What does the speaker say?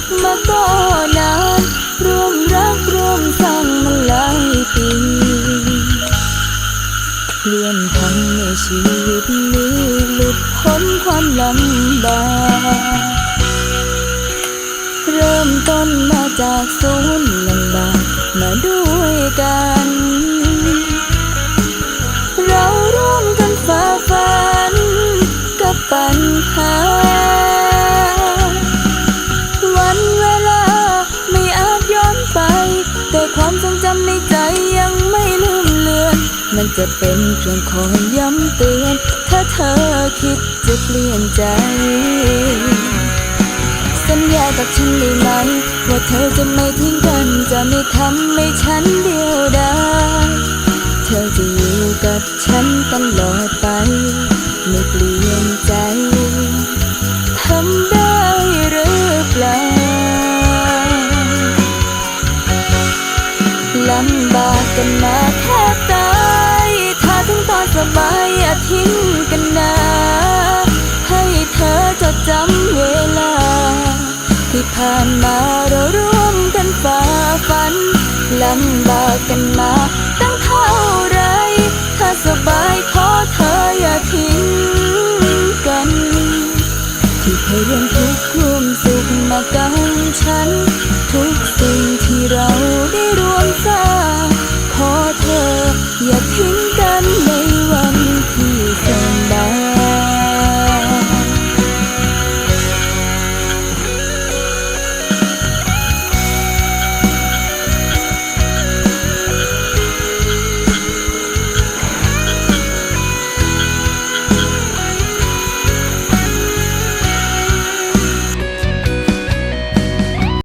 มสุขมาก็นานร่วมรักร่วมสร้างมาหลายปีเลี่ยนทำในชีวิตนี้หลุดพ้นความลำบากเริ่มต้นมาจากศูนย์ลำบากมาด้วยกัน งจำในใจยังไม่ลืมเลือน มันจะเป็นเครื่องคอยย้ำเตือน ถ้าเธอคิดจะเปลี่ยนใจ สัญญากับฉันได้ไหม ว่าเธอจะไม่ทิ้งกัน จะไม่ทำให้ฉันเดียวดายเธอจะอยู่กับฉันตลอดไป ไม่เปลี่ยนใจ ลำบากกันมาแทบตายถ้าถึงตอนสบายอย่าทิ้งกันนะ ให้เธอจดจำเวลา ที่ผ่านมาเราร่วมกันฝ่าฟันลำบากกันมาตั้งเท่าไรถ้าสบายขอเธออย่าทิ้งกัน ที่เคยร่วมทุกข์ร่วมสุขมากันฉัน ทุกสิ่งที่ ที่เราได้รวมสร้างขอเธออย่าทิ้ง